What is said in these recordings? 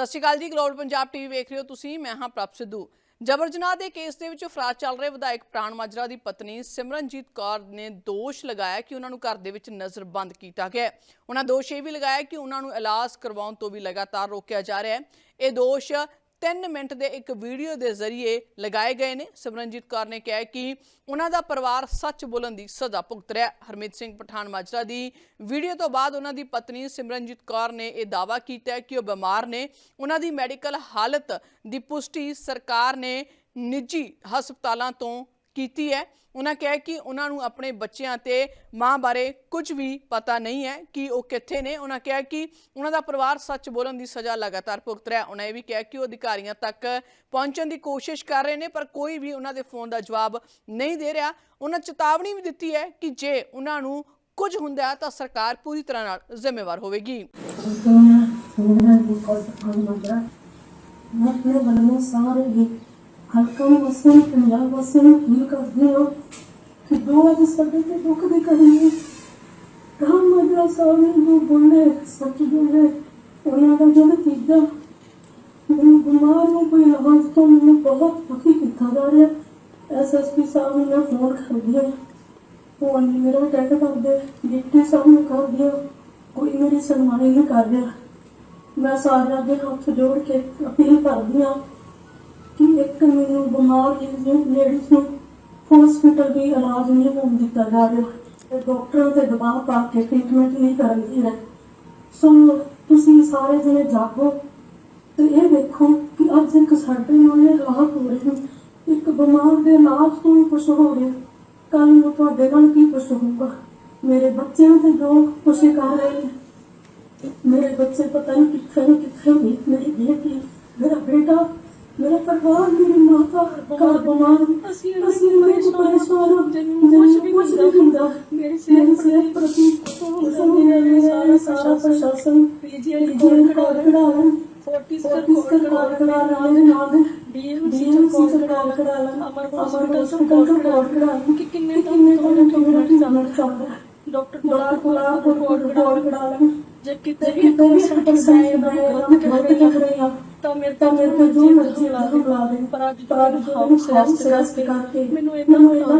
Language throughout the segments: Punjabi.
ਸਤਿ ਸ਼੍ਰੀ ਅਕਾਲ ਜੀ, ਗਲੋਬਲ ਪੰਜਾਬ ਟੀਵੀ ਵੇਖ ਰਹੇ ਹੋ ਤੁਸੀਂ, ਮੈਂ ਹਾਂ ਪ੍ਰਭ ਸਿੱਧੂ। ਜਬਰ ਜਨਾਹ ਦੇ ਕੇਸ ਦੇ ਵਿੱਚ ਫਰਾਰ ਚੱਲ ਰਹੇ ਵਿਧਾਇਕ ਪ੍ਰਾਣ ਮਾਜਰਾ ਦੀ ਪਤਨੀ ਸਿਮਰਨਜੀਤ ਕੌਰ ਨੇ ਦੋਸ਼ ਲਗਾਇਆ ਕਿ ਉਹਨਾਂ ਨੂੰ ਘਰ ਦੇ ਵਿੱਚ ਨਜ਼ਰਬੰਦ ਕੀਤਾ ਗਿਆ ਉਹਨਾਂ ਦੋਸ਼ ਇਹ ਵੀ ਲਗਾਇਆ ਕਿ ਉਹਨਾਂ ਨੂੰ ਇਲਾਜ ਕਰਵਾਉਣ ਤੋਂ ਵੀ ਲਗਾਤਾਰ ਰੋਕਿਆ ਜਾ ਰਿਹਾ ਹੈ। ਇਹ ਦੋਸ਼ 3 ਮਿੰਟ ਦੇ ਇੱਕ ਵੀਡੀਓ ਦੇ ਜ਼ਰੀਏ ਲਗਾਏ ਗਏ ਨੇ। ਸਿਮਰਨਜੀਤ ਕੌਰ ਨੇ ਕਿਹਾ ਕਿ ਉਹਨਾਂ ਦਾ ਪਰਿਵਾਰ ਸੱਚ ਬੋਲਣ ਦੀ ਸਜ਼ਾ ਭੁਗਤ ਰਿਹਾ ਹਰਮੀਤ ਸਿੰਘ ਪਠਾਨ ਮਾਜਰਾ ਦੀ ਵੀਡੀਓ ਤੋਂ ਬਾਅਦ ਉਹਨਾਂ ਦੀ ਪਤਨੀ ਸਿਮਰਨਜੀਤ ਕੌਰ ਨੇ ਇਹ ਦਾਅਵਾ ਕੀਤਾ ਕਿ ਉਹ ਬਿਮਾਰ ਨੇ। ਉਹਨਾਂ ਦੀ ਮੈਡੀਕਲ ਹਾਲਤ ਦੀ ਪੁਸ਼ਟੀ ਸਰਕਾਰ ਨੇ ਨਿੱਜੀ ਹਸਪਤਾਲਾਂ ਤੋਂ ਕੀਤੀ ਹੈ। ਉਹਨਾਂ ਕਿਹਾ ਕਿ ਉਹਨਾਂ ਨੂੰ ਆਪਣੇ ਬੱਚਿਆਂ ਤੇ ਮਾਂ ਬਾਰੇ ਕੁਝ ਵੀ ਪਤਾ ਨਹੀਂ ਹੈ ਕਿ ਉਹ ਕਿੱਥੇ ਨੇ। ਉਹਨਾਂ ਕਿਹਾ ਕਿ ਉਹਨਾਂ ਦਾ ਪਰਿਵਾਰ ਸੱਚ ਬੋਲਣ ਦੀ ਸਜ਼ਾ ਲਗਾਤਾਰ ਭੁਗਤ ਰਿਹਾ ਉਹਨਾਂ ਇਹ ਵੀ ਕਿਹਾ ਕਿ ਉਹ ਅਧਿਕਾਰੀਆਂ ਤੱਕ ਪਹੁੰਚਣ ਦੀ ਕੋਸ਼ਿਸ਼ ਕਰ ਰਹੇ ਨੇ, ਪਰ ਕੋਈ ਵੀ ਉਹਨਾਂ ਦੇ ਫੋਨ ਦਾ ਜਵਾਬ ਨਹੀਂ ਦੇ ਰਿਹਾ। ਉਹਨਾਂ ਚੇਤਾਵਨੀ ਵੀ ਦਿੱਤੀ ਹੈ ਕਿ ਜੇ ਉਹਨਾਂ ਨੂੰ ਕੁਝ ਹੁੰਦਾ ਹੈ ਤਾਂ ਸਰਕਾਰ ਪੂਰੀ ਤਰ੍ਹਾਂ ਨਾਲ ਜ਼ਿੰਮੇਵਾਰ ਹੋਵੇਗੀ। ਮੈਂ ਆਪਣੇ ਬੰਦੇ ਸਾਰੇ ਹੀ ਹਲਕਾ ਨੂੰ ਵਸਣ, ਪੰਜਾਬ ਵਸਣ ਫੀਲ ਕਰਦੀ ਹਾਂ ਕਿ ਦੋ ਅੱਜ ਸਾਡੇ ਤੇ ਦੁੱਖ ਦੀ ਕੜੀ ਹੈ। ਰਾਮ ਮੰਦਰਾ ਨੂੰ ਬੋਲੇ, ਸੱਚ ਬੋਲੇ, ਉਹਨਾਂ ਦਾ ਜਿਹੜਾ ਤੀਜਾ। ਮੈਨੂੰ ਬਿਮਾਰ ਨੂੰ ਕੋਈ ਆਵਾਜ਼ ਤੋਂ ਮੈਨੂੰ ਬਹੁਤ ਦੁਖੀ ਕੀਤਾ ਜਾ ਰਿਹਾ। ਐਸਐਸਪੀ ਸਾਹਿਬ ਨੂੰ ਮੈਂ ਫੋਨ ਕਰਦੀ ਹਾਂ ਉਹ ਅੰਨੀ ਮੇਰਾ ਟੈਟ ਕਰਦੇ ਡਿਪਟੀ ਸਾਹਿਬ ਨੂੰ ਕਰਦੀ ਹਾਂ ਕੋਈ ਮੇਰੀ ਸੁਣਵਾਈ ਨਹੀਂ ਕਰ ਰਿਹਾ। ਮੈਂ ਸਾਰਿਆਂ ਦੇ ਹੱਥ ਜੋੜ ਕੇ ਅਪੀਲ ਕਰਦੀ ਹਾਂ। ਕਿ ਇੱਕ ਮੈਨੂੰ ਬਿਮਾਰ ਲੇਡੀਜ਼ ਨੂੰ ਹਸਪੀਟਲ ਵੀ ਇਲਾਜ ਨਹੀਂ ਹੋਣ ਦਿੱਤਾ ਜਾ ਰਿਹਾ ਤੇ ਡਾਕਟਰਾਂ ਤੇ ਦਬਾਅ ਪਾ ਕੇ ਟ੍ਰੀਟਮੈਂਟ ਨਹੀਂ ਕਰਦੀ ਹੈ ਸੋ ਤੁਸੀਂ ਸਾਰੇ ਜਣੇ ਜਾਗੋ ਤੇ ਇਹ ਦੇਖੋ ਕਿ ਅੱਜ ਇੱਕ ਸਾਡੇ ਨਾਲ ਇਹ ਰਾਹਤ ਹੋ ਰਹੀ ਹੈ ਇੱਕ ਬਿਮਾਰ ਦੇ ਇਲਾਜ ਤੋਂ ਹੀ ਕੁਛ ਹੋ ਰਿਹਾ ਕੱਲ ਨੂੰ ਤੁਹਾਡੇ ਨਾਲ ਕੀ ਕੁਛ ਹੋਊਗਾ ਮੇਰੇ ਬੱਚਿਆਂ ਤੇ ਜੋ ਕੁਛ ਕਰ ਰਹੇ ਨੇ ਮੇਰੇ ਬੱਚੇ ਪਤਾ ਨਹੀਂ ਕਿੱਥੇ ਨੇ ਕਿੱਥੇ ਨਹੀਂ ਮੇਰੀ ਬੇਟੀ ਮੇਰਾ ਬੇਟਾ ਮੇਰਾ ਪਰਿਵਾਰ ਮੇਰੀ ਮਾਤਾ ਘਰ ਬਿਮਾਰ ਅਸੀਂ ਅਸੀਂ ਮੇਰੇ ਤੋਂ ਪਰੇਸ਼ਾਨ ਹਾਂ ਕੁਝ ਵੀ ਕੁਝ ਨਹੀਂ ਹੁੰਦਾ ਮੇਰੀ ਸਿਹਤ ਪ੍ਰਤੀ ਮੇਰੇ ਮੇਰੇ ਸਾਰਾ ਪ੍ਰਸ਼ਾਸਨ ਪੀਜੀਆਈ ਕੋਲ ਖੜਾ ਹੈ 40 ਕੋਲ ਖੜਾ ਹੈ ਨਾਲ ਡੀਐਮਸੀ ਤੋਂ ਕੋਲ ਖੜਾ ਹੈ ਅਮਰ ਹਸਪੀਟਲ ਤੋਂ ਕੋਲ ਖੜਾ ਹੈ ਕਿ ਕਿੰਨੇ ਕਿੰਨੇ ਤੁਹਾਨੂੰ ਕਮਿਊਨਿਟੀ ਜਾਣਨਾ ਚਾਹੁੰਦਾ? ਡਾਕਟਰ ਕੋਲਾ ਕੋਲਾ ਕੋਲ ਖੜਾ ਹੈ ਜੇ ਕਿਤੇ ਵੀ ਕੋਈ ਸੈਂਟਰ ਸਾਹਿਬ ਦਾ ਗਲਤ ਕਰ ਰਹੀ ਆ ਤਾਂ ਮੇਰੇ ਤਾਂ ਮੇਰੇ ਤੇ ਜੋ ਮਰਜ਼ੀ ਲਾ ਦੇ। ਪਰ ਅੱਜ ਪਰ ਅੱਜ ਹਾਊਸ ਰੈਸਟ ਕਰਕੇ ਮੈਨੂੰ ਇਹਨਾਂ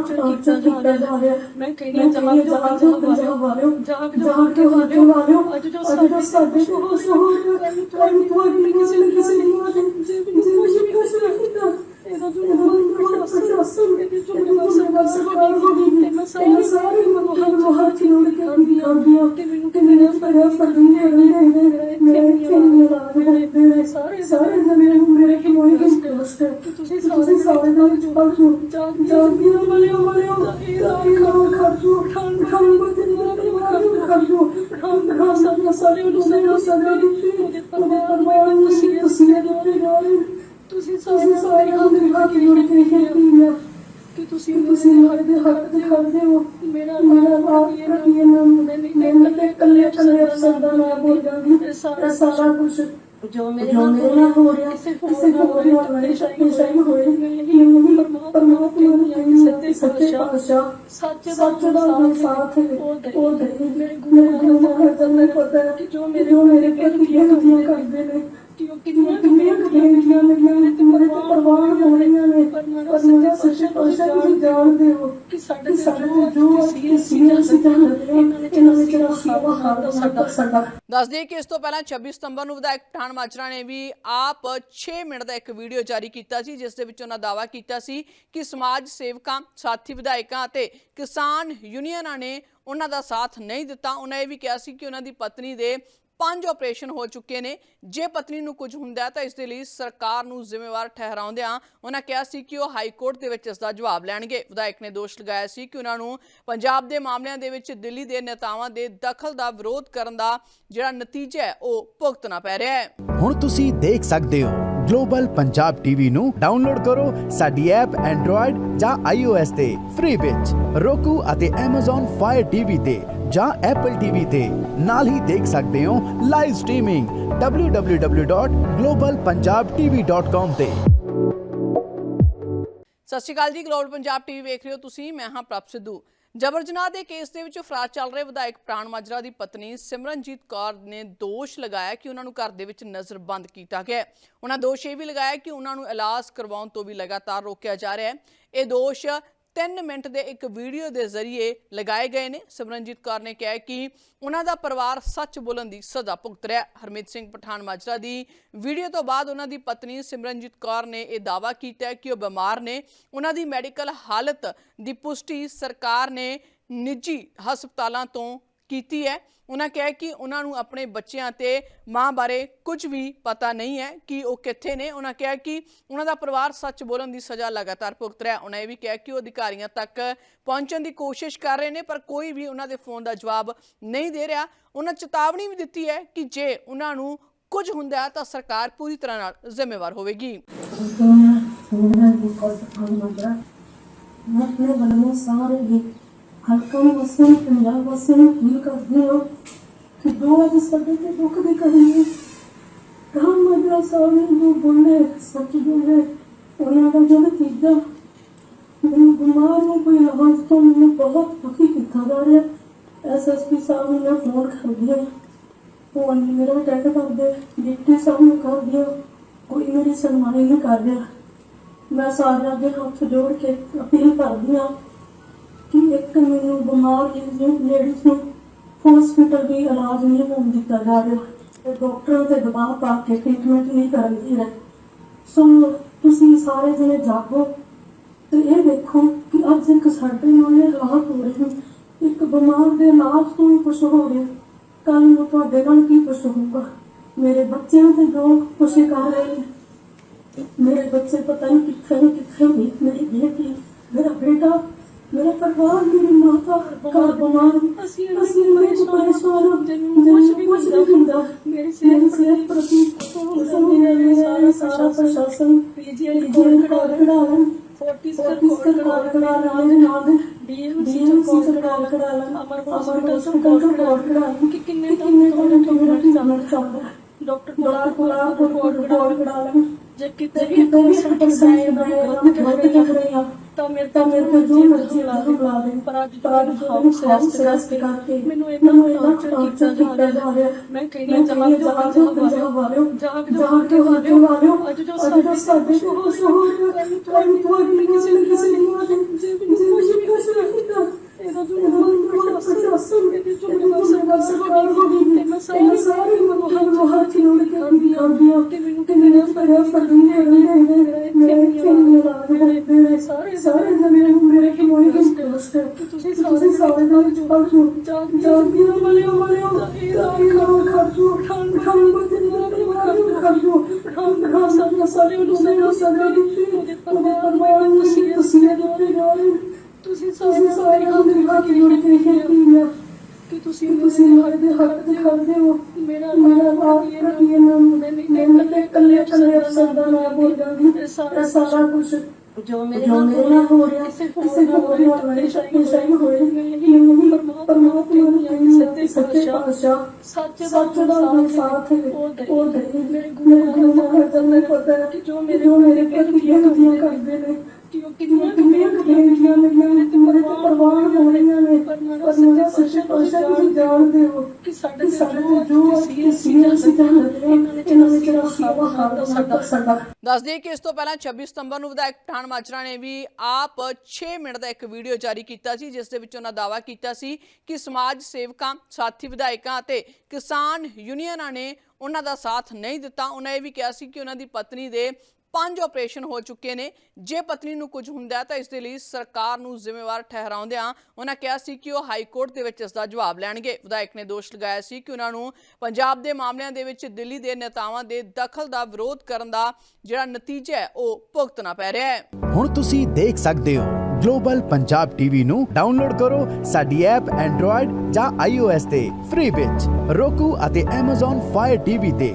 ਟਾਰਚਰ ਕੀਤਾ ਜਾ ਰਿਹਾ। ਮੈਂ ਕਹਿੰਦੀ ਜਹਾਜ਼ ਜਹਾਜ਼ ਪੰਜਾਬ ਵਾਲਿਓ ਜਾਗ ਕੇ ਵਾਲਿਓ ਵਾਲਿਓ ਅੱਜ ਜੋ ਸਾਡੇ ਸਾਡੇ ਕੋਲ ਸ਼ੋਰ ਕੋਈ ਕੋਈ ਕਿਸੇ ਨੇ ਕਿਸੇ ਨੇ ਜੇ ਵੀ ਕੁਝ ਵੀ ਕੁਝ ਨਹੀਂ ਕੀਤਾ ਸਾਰੇ ਸਾਰੇ ਮਨੋਹਰ ਮੋਹਰ ਚਿੰਦ ਕੇ ਕਰਦੀ ਆ ਤੇ ਮੈਨੂੰ ਕਿ ਤੁਸੀਂ ਸਾਰੇ ਸਾਰੇ ਨਾਲ ਮੇਰੇ ਨੂੰ ਤੁਸੀਂ ਸਾਰੇ ਸਾਰੇ ਕੰਮ ਦੇ ਹੱਥ ਜੋੜ ਕੇ ਖੇਤੀ ਆ। ਕਿ ਤੁਸੀਂ ਤੁਸੀਂ ਸਾਡੇ ਹੱਥ ਦੇ ਕਰਦੇ ਹੋ ਮੇਰਾ ਮੇਰਾ ਆਪ ਪ੍ਰਤੀ ਨਾਮ ਮੈਂ ਤੇ ਕੱਲੇ ਕੱਲੇ ਅਫਸਰ ਦਾ ਨਾਮ ਬੋਲ ਜਾਂਦੀ ਸਾਰਾ ਸਾਰਾ ਕੁਝ ਜੋ ਮੇਰੇ ਨਾਲ ਹੋ ਰਿਹਾ ਕਿਸੇ ਹੋਰ ਦੀ ਵਾਲੀ ਸ਼ਕਤੀ ਸਹੀ ਹੋਏ ਨਹੀਂ ਪਰਮਾਤਮਾ ਨੂੰ ਸੱਚੇ ਸੱਚੇ ਪਾਤਸ਼ਾਹ। ਸੱਚ ਸੱਚ ਦਾ ਸਾਥ ਉਹ ਦੇ। ਮੇਰੇ ਗੁਰੂ ਮਹਾਰਾਜ ਦਾ ਮੈਂ ਪਤਾ ਹੈ ਕਿ ਜੋ ਮੇਰੇ ਮੇਰੇ ਪ੍ਰਤੀ ਕੀਤੀਆਂ ਕਰਦੇ ਨੇ ਕਿ ਉਹ ਕਿੰਨੀਆਂ ਕਿੰਨੀਆਂ ਬੇਨਤੀਆਂ ਲੱਗੀਆਂ ਨੇ ਤੇ ਮੇਰੇ ਤੇ ਪ੍ਰਵਾਨ ਹੋ ਰਹੀਆਂ ਨੇ। ਪਰ ਮੇਰੇ ਸੱਚੇ ਪਾਤਸ਼ਾਹ ਤੁਸੀਂ ਜਾਣਦੇ ਹੋ ਕਿ ਸਾਡੇ ਸਾਡੇ ਜੋ ਅਸੀਂ ਸੀਰੀਅਸ ਸੀ ਇਹਨਾਂ ਨੇ ਇਹਨਾਂ ਵਿੱਚ ਰਖਾਵਾ ਹਾਰ ਸਾਡਾ ਸਾਡਾ ਦੱਸ ਦਈਏ ਕਿ ਇਸ ਤੋਂ ਪਹਿਲਾਂ 26 ਸਤੰਬਰ ਨੂੰ ਵਿਧਾਇਕ ਪਠਾਨ ਮਾਜਰਾ ਨੇ ਵੀ ਆਪ 6 ਮਿੰਟ ਦਾ ਇੱਕ ਵੀਡੀਓ ਜਾਰੀ ਕੀਤਾ ਸੀ ਜਿਸ ਦੇ ਵਿੱਚ ਉਹਨਾਂ ਦਾਅਵਾ ਕੀਤਾ ਸੀ ਕਿ ਸਮਾਜ ਸੇਵਕਾਂ ਸਾਥੀ ਵਿਧਾਇਕਾਂ ਅਤੇ ਕਿਸਾਨ ਯੂਨੀਅਨਾਂ ਨੇ ਉਹਨਾਂ ਦਾ ਸਾਥ ਨਹੀਂ ਦਿੱਤਾ। ਉਹਨਾਂ ਇਹ ਵੀ ਕਿਹਾ ਸੀ ਕਿ ਉਹਨਾਂ ਦੀ ਪਤਨੀ ਦੇ ਪੰਜ ਆਪਰੇਸ਼ਨ ਹੋ ਚੁੱਕੇ ਨੇ। ਜੇ ਪਤਨੀ ਨੂੰ ਕੁਝ ਹੁੰਦਾ ਤਾਂ ਇਸ ਦੇ ਲਈ ਸਰਕਾਰ ਨੂੰ ਜ਼ਿੰਮੇਵਾਰ ਠਹਿਰਾਉਂਦਿਆਂ ਉਹਨਾਂ ਕਿਹਾ ਸੀ ਕਿ ਉਹ ਹਾਈ ਕੋਰਟ ਦੇ ਵਿੱਚ ਇਸ ਦਾ ਜਵਾਬ ਲੈਣਗੇ। ਵਿਧਾਇਕ ਨੇ ਦੋਸ਼ ਲਗਾਇਆ ਸੀ ਕਿ ਉਹਨਾਂ ਨੂੰ ਪੰਜਾਬ ਦੇ ਮਾਮਲਿਆਂ ਦੇ ਵਿੱਚ ਦਿੱਲੀ ਦੇ ਨੇਤਾਵਾਂ ਦੇ ਦਖਲ ਦਾ ਵਿਰੋਧ ਕਰਨ ਦਾ ਜਿਹੜਾ ਨਤੀਜਾ ਹੈ, ਉਹ ਭੁਗਤਣਾ ਪੈ ਰਿਹਾ ਹੈ। ਹੁਣ ਤੁਸੀਂ ਦੇਖ ਸਕਦੇ ਹੋ ਗਲੋਬਲ ਪੰਜਾਬ ਟੀਵੀ ਨੂੰ ਡਾਊਨਲੋਡ ਕਰੋ ਸਾਡੀ ਐਪ ਐਂਡਰੋਇਡ ਜਾਂ iOS ਤੇ ਫ੍ਰੀ ਵਿੱਚ। Roku ਅਤੇ Amazon Fire TV ਤੇ ਜਾਂ Apple TV ਤੇ ਨਾਲ ਹੀ ਦੇਖ ਸਕਦੇ ਹੋ ਲਾਈਵ ਸਟ੍ਰੀਮਿੰਗ www.globalpunjabtv.com ਤੇ। ਸਤਿ ਸ਼੍ਰੀ ਅਕਾਲ ਜੀ ਗਲੋਬਲ ਪੰਜਾਬ ਟੀਵੀ ਵੇਖ ਰਹੇ ਹੋ ਤੁਸੀਂ, ਮੈਂ ਹਾਂ ਪ੍ਰਭ ਸਿੱਧੂ। ਜਬਰ ਜਨਾਹ ਦੇ ਕੇਸ ਦੇ ਵਿੱਚ ਫਰਾਰ ਚੱਲ ਰਹੇ ਵਿਧਾਇਕ ਪ੍ਰਾਣ ਮਾਜਰਾ ਦੀ ਪਤਨੀ ਸਿਮਰਨਜੀਤ ਕੌਰ ਨੇ ਦੋਸ਼ ਲਗਾਇਆ ਕਿ ਉਹਨਾਂ ਨੂੰ ਘਰ ਦੇ ਵਿੱਚ ਨਜ਼ਰਬੰਦ ਕੀਤਾ ਗਿਆ ਉਹਨਾਂ ਦੋਸ਼ ਇਹ ਵੀ ਲਗਾਇਆ ਕਿ ਉਹਨਾਂ ਨੂੰ ਇਲਾਜ ਕਰਵਾਉਣ ਤੋਂ ਵੀ ਲਗਾਤਾਰ ਰੋਕਿਆ ਜਾ ਰਿਹਾ ਹੈ। ਇਹ ਦੋਸ਼ 3 ਮਿੰਟ ਦੇ ਇੱਕ ਵੀਡੀਓ ਦੇ ਜ਼ਰੀਏ ਲਗਾਏ ਗਏ ਨੇ। ਸਿਮਰਨਜੀਤ ਕੌਰ ਨੇ ਕਿਹਾ ਕਿ ਉਹਨਾਂ ਦਾ ਪਰਿਵਾਰ ਸੱਚ ਬੋਲਣ ਦੀ ਸਜ਼ਾ ਭੁਗਤ ਰਿਹਾ ਹਰਮੀਤ ਸਿੰਘ ਪਠਾਨ ਮਾਜਰਾ ਦੀ ਵੀਡੀਓ ਤੋਂ ਬਾਅਦ ਉਹਨਾਂ ਦੀ ਪਤਨੀ ਸਿਮਰਨਜੀਤ ਕੌਰ ਨੇ ਇਹ ਦਾਅਵਾ ਕੀਤਾ ਕਿ ਉਹ ਬਿਮਾਰ ਨੇ। ਉਹਨਾਂ ਦੀ ਮੈਡੀਕਲ ਹਾਲਤ ਦੀ ਪੁਸ਼ਟੀ ਸਰਕਾਰ ਨੇ ਨਿੱਜੀ ਹਸਪਤਾਲਾਂ ਤੋਂ ਕੀਤੀ ਹੈ। ਉਹਨਾਂ ਕਿਹਾ ਕਿ ਉਹਨਾਂ ਨੂੰ ਆਪਣੇ ਬੱਚਿਆਂ ਤੇ ਮਾਂ ਬਾਰੇ ਕੁਝ ਵੀ ਪਤਾ ਨਹੀਂ ਹੈ ਕਿ ਉਹ ਕਿੱਥੇ ਨੇ। ਉਹਨਾਂ ਕਿਹਾ ਕਿ ਉਹਨਾਂ ਦਾ ਪਰਿਵਾਰ ਸੱਚ ਬੋਲਣ ਦੀ ਸਜ਼ਾ ਲਗਾਤਾਰ ਭੁਗਤ ਰਿਹਾ ਉਹਨਾਂ ਇਹ ਵੀ ਕਿਹਾ ਕਿ ਉਹ ਅਧਿਕਾਰੀਆਂ ਤੱਕ ਪਹੁੰਚਣ ਦੀ ਕੋਸ਼ਿਸ਼ ਕਰ ਰਹੇ ਨੇ, ਪਰ ਕੋਈ ਵੀ ਉਹਨਾਂ ਦੇ ਫੋਨ ਦਾ ਜਵਾਬ ਨਹੀਂ ਦੇ ਰਿਹਾ। ਉਹਨਾਂ ਚੇਤਾਵਨੀ ਵੀ ਦਿੱਤੀ ਹੈ ਕਿ ਜੇ ਉਹਨਾਂ ਨੂੰ ਕੁਝ ਹੁੰਦਾ ਤਾਂ ਸਰਕਾਰ ਪੂਰੀ ਤਰ੍ਹਾਂ ਨਾਲ ਜ਼ਿੰਮੇਵਾਰ ਹੋਵੇਗੀ। ਮੈਂ ਆਪਣੇ ਮਨ ਸਾਰੇ ਹੀ ਹਲਕਾ ਵਸਨ ਪੰਜਾਬ ਵਸਨ ਫੀਲ ਕਰਦੀ ਹਾਂ ਕਿ ਦੋ ਅੱਜ ਸਾਡੇ ਤੇ ਦੁੱਖ ਦੀ ਕਹਾਣੀ ਹੈ। ਰਾਮ ਮੰਦਰਾ ਨੂੰ ਬੋਲੇ, ਸੱਚ ਬੋਲੇ, ਉਹਨਾਂ ਦਾ ਜਿਹੜਾ ਤੀਜਾ। ਮੈਨੂੰ ਬਿਮਾਰ ਨੂੰ ਕੋਈ ਆਵਾਜ਼ ਤੋਂ ਮੈਨੂੰ ਬਹੁਤ ਦੁਖੀ ਕੀਤਾ ਜਾ ਰਿਹਾ। ਐਸਐਸਪੀ ਸਾਹਿਬ ਨੂੰ ਫੋਨ ਕਰ ਦਿਆ। ਉਹ ਅੰਨੀ ਮੇਰਾ ਅਟੈਕ ਕਰਦੇ ਡਿਪਟੀ ਸਾਹਿਬ ਨੂੰ ਕਰ ਦਿਆ ਕੋਈ ਮੇਰੀ ਸੁਣਵਾਈ ਨਹੀਂ ਕਰ ਰਿਹਾ। ਮੈਂ ਸਾਰਿਆਂ ਦੇ ਹੱਥ ਜੋੜ ਕੇ ਅਪੀਲ ਕਰਦੀ ਹਾਂ ਕਿ ਇੱਕ ਮੈਨੂੰ ਬਿਮਾਰ ਲੇਡੀਜ਼ ਨੂੰ ਹਸਪੀਟਲ ਵੀ ਇਲਾਜ ਨਹੀਂ ਹੋਣ ਦਿੱਤਾ ਜਾ ਰਿਹਾ ਤੇ ਡਾਕਟਰਾਂ ਤੇ ਦਬਾਅ ਪਾ ਕੇ ਟ੍ਰੀਟਮੈਂਟ ਨਹੀਂ ਕਰਨ ਦੇ ਰਹੇ। ਸੋ ਤੁਸੀਂ ਸਾਰੇ ਜਣੇ ਜਾਗੋ ਤੇ ਇਹ ਦੇਖੋ ਕਿ ਅੱਜ ਇੱਕ ਸਾਡੇ ਨਾਲ ਇਹ ਹਾਲਾਤ ਹੋ ਰਹੇ ਹਨ ਇੱਕ ਬਿਮਾਰ ਦੇ ਇਲਾਜ ਤੋਂ ਹੀ ਕੁਛ ਹੋ ਰਿਹਾ। ਕੱਲ ਨੂੰ ਤੁਹਾਡੇ ਨਾਲ ਕੀ ਕੁਛ ਹੋਊਗਾ? ਮੇਰੇ ਬੱਚਿਆਂ ਤੇ ਜੋ ਕੁਛ ਕਰ ਰਹੇ ਨੇ। ਮੇਰੇ ਬੱਚੇ ਪਤਾ ਨਹੀਂ ਕਿੱਥੇ ਨੇ, ਕਿੱਥੇ ਨਹੀਂ ਮੇਰੀ ਬੇਟੀ ਮੇਰਾ ਬੇਟਾ ਮੇਰਾ ਪਰਿਵਾਰ ਮੇਰੀ ਮਾਤਾ ਘਰ ਬਿਮਾਰ ਅਸੀਂ ਅਸੀਂ ਮੇਰੇ ਤੋਂ ਪਰੇਸ਼ਾਨ ਹਾਂ ਮੈਨੂੰ ਕੁਝ ਵੀ ਕੁਝ ਨਹੀਂ ਹੁੰਦਾ ਮੇਰੀ ਸਿਹਤ ਪ੍ਰਤੀ ਮੇਰੇ ਮੇਰਾ ਸਾਰਾ ਪ੍ਰਸ਼ਾਸਨ ਪੀਜੀਆਈ ਕੋਲ ਕਢਾ ਲੈਣ ਫੋਰਟਿਸ ਕੋਲ ਕਢਾ ਲੈਣ ਨਾਲ ਡੀਐਮਸੀ ਕੋਲ ਕਢਾ ਲੈਣ ਅਮਰ ਹਸਪੀਟਲ ਤੋਂ ਕੋਲ ਕਢਾ ਲੈਣ ਕਿ ਕਿੰਨੇ ਕਿੰਨੇ ਤੁਹਾਨੂੰ ਤੁਹਾਨੂੰ ਜਾਣਨਾ ਚਾਹੁੰਦਾ ਡਾਕਟਰ ਕੋਲ ਕੋਲ ਕੋਲ ਕਢਾ ਲੈਣ ਜੇ ਕਿਤੇ ਵੀ ਕੋਈ ਸੰਪਰਦਾਇ ਦਾ ਗਲਤ ਕਰ ਰਹੀ ਆ ਤਾਂ ਮੇਰੇ ਤਾਂ ਮੇਰੇ ਤੇ ਜੋ ਮਰਜ਼ੀ ਲਾ ਦੇ ਬੁਲਾ ਦੇ ਪਰ ਅੱਜ ਪਰ ਅੱਜ ਹਾਊਸ ਰੈਸਟ ਕਰਕੇ ਮੈਨੂੰ ਇਹਨਾਂ ਨੂੰ ਇਹਨਾਂ ਟਾਰਚਰ ਕੀਤਾ ਜਾ ਰਿਹਾ ਮੈਂ ਕਹਿੰਦੀ ਜਵਾਬ ਜਵਾਬ ਜਵਾਬ ਵਾਲਿਓ ਜਾਗ ਜਾਗ ਕੇ ਵਾਲਿਓ ਅੱਜ ਜੋ ਸਾਡੇ ਸਾਡੇ ਕੁਝ ਹੋ ਰਿਹਾ ਕੱਲ ਤੁਹਾਡੀ ਕਿਸੇ ਕਿਸੇ ਨੇ ਜੇ ਵੀ ਕੁਝ ਨਹੀਂ ਕੀਤਾ ਇਹਦਾ ਜੋ ਬਹੁਤ ਪ੍ਰਸ਼ਾਸਨ ਇਹਦੇ ਜੋ ਸਰਕਾਰ ਸਰਕਾਰ ਹੋ ਗਈ ਤੇ ਮੈਂ ਸਾਰੇ ਸਾਰੇ ਮਨੋਹਰ ਮਨੋਹਰ ਚ ਲੋੜ ਕੇ ਆਉਂਦੀ ਆਉਂਦੀ ਤੇ ਮੈਨੂੰ ਕਿ ਮੇਰੇ ਪਰਿਵਾਰ ਪਰਦੀ ਨੇ ਮੇਰੇ ਮੇਰੇ ਮੇਰੇ ਮੇਰੇ ਮੇਰੇ ਸਾਰੇ ਸਾਰੇ ਮੇਰੇ ਮੇਰੇ ਕਿ ਮੋਈ ਕਿ ਤੁਸੀਂ ਸਾਰੇ ਸਾਰੇ ਤੁਸੀਂ ਸਾਰੇ ਸਾਰੇ ਹੱਥ ਹੱਥ ਜੋੜ ਕੇ ਖੇਤੀ ਆ ਕਿ ਤੁਸੀਂ ਤੁਸੀਂ ਮੇਰੇ ਦੇ ਹੱਥ ਤੇ ਖੜਦੇ ਹੋ ਮੇਰਾ ਮੇਰਾ ਬਾਪ ਪ੍ਰਤੀ ਨਾਮ ਮੈਂ ਮੈਂ ਕੱਲੇ ਕੱਲੇ ਅਫਸਰ ਦਾ ਨਾਮ ਬੋਲ ਜਾਂਦੀ ਇਹ ਸਾਰਾ ਸਾਰਾ ਕੁਝ ਜੋ ਮੇਰੇ ਨਾਲ ਹੋ ਰਿਹਾ ਕਿਸੇ ਹੋਰ ਨਾਲ ਮੇਰੇ ਸ਼ਾਇਦ ਸ਼ਾਇਦ ਹੋਏ ਕਿ ਉਹ ਪਰਮਾਤਮਾ ਨੂੰ ਸੱਚੇ ਸੱਚੇ ਪਾਤਸ਼ਾਹ ਸੱਚ ਸੱਚ ਦਾ ਸਾਥ ਹੈ ਉਹ ਦੇ ਮੇਰੇ ਗੁਰੂ ਮਹਾਰਾਜ ਦਾ ਮੈਨੂੰ ਪਤਾ ਹੈ ਕਿ ਜੋ ਮੇਰੇ ਮੇਰੇ ਪ੍ਰਤੀ ਗਲਤੀਆਂ ਕਰਦੇ ਨੇ ਕਿ ਉਹ ਕਿੰਨੀਆਂ ਕਿੰਨੀਆਂ ਬੇਨਤੀਆਂ ਲੱਗੀਆਂ ਤੇ ਪਰਵਾਹ ਹੋਣੀਆਂ ਨੇ ਪਰ ਮੇਰੇ ਸੱਚੇ ਪਾਤਸ਼ਾਹ ਤੁਸੀਂ ਜਾਣਦੇ ਹੋ ਕਿ ਸਾਡੇ ਸਾਡੇ ਜੋ ਸੀ ਸੀ ਜਾਣਦੇ ਹਾਂ ਇਹਨਾਂ ਵਿੱਚ ਰਸੀਵਾ ਹਾਲ ਸਾਡਾ ਸਾਡਾ ਦੱਸ ਦਈਏ ਕਿ ਇਸ ਤੋਂ ਪਹਿਲਾਂ 26 ਸਤੰਬਰ ਨੂੰ ਵਿਧਾਇਕ ਪਠਾਨ ਮਾਜਰਾ ਨੇ ਵੀ ਆਪ 6 ਮਿੰਟ ਦਾ ਇੱਕ ਵੀਡੀਓ ਜਾਰੀ ਕੀਤਾ ਸੀ, ਜਿਸ ਦੇ ਵਿੱਚ ਉਹਨਾਂ ਦਾਅਵਾ ਕੀਤਾ ਸੀ ਕਿ ਸਮਾਜ ਸੇਵਕਾਂ, ਸਾਥੀ ਵਿਧਾਇਕਾਂ ਅਤੇ ਕਿਸਾਨ ਯੂਨੀਅਨਾਂ ਨੇ ਉਹਨਾਂ ਦਾ ਸਾਥ ਨਹੀਂ ਦਿੱਤਾ। ਉਹਨਾਂ ਇਹ ਵੀ ਕਿਹਾ ਸੀ ਕਿ ਉਹਨਾਂ ਦੀ ਪਤਨੀ ਦੇ ਪੰਜ ਆਪਰੇਸ਼ਨ ਹੋ ਚੁੱਕੇ ਨੇ। ਜੇ ਪਤਨੀ ਨੂੰ ਕੁਝ ਹੁੰਦਾ ਤਾਂ ਇਸ ਦੇ ਲਈ ਸਰਕਾਰ ਨੂੰ ਜ਼ਿੰਮੇਵਾਰ ਠਹਿਰਾਉਂਦਿਆਂ ਉਹਨਾਂ ਕਿਹਾ ਸੀ ਕਿ ਉਹ ਹਾਈ ਕੋਰਟ ਦੇ ਵਿੱਚ ਇਸ ਦਾ ਜਵਾਬ ਲੈਣਗੇ। ਵਿਧਾਇਕ ਨੇ ਦੋਸ਼ ਲਗਾਇਆ ਸੀ ਕਿ ਉਹਨਾਂ ਨੂੰ ਪੰਜਾਬ ਦੇ ਮਾਮਲਿਆਂ ਦੇ ਵਿੱਚ ਦਿੱਲੀ ਦੇ ਨੇਤਾਵਾਂ ਦੇ ਦਖਲ ਦਾ ਵਿਰੋਧ ਕਰਨ ਦਾ ਜਿਹੜਾ ਨਤੀਜਾ ਹੈ, ਉਹ ਭੁਗਤਣਾ ਪੈ ਰਿਹਾ ਹੈ। ਹੁਣ ਤੁਸੀਂ ਦੇਖ ਸਕਦੇ ਹੋ, ਗਲੋਬਲ ਪੰਜਾਬ ਟੀਵੀ ਨੂੰ ਡਾਊਨਲੋਡ ਕਰੋ ਸਾਡੀ ਐਪ ਐਂਡਰੋਇਡ ਜਾਂ iOS ਤੇ। ਫ੍ਰੀ ਵਿੱਚ roku ਅਤੇ Amazon Fire TV ਤੇ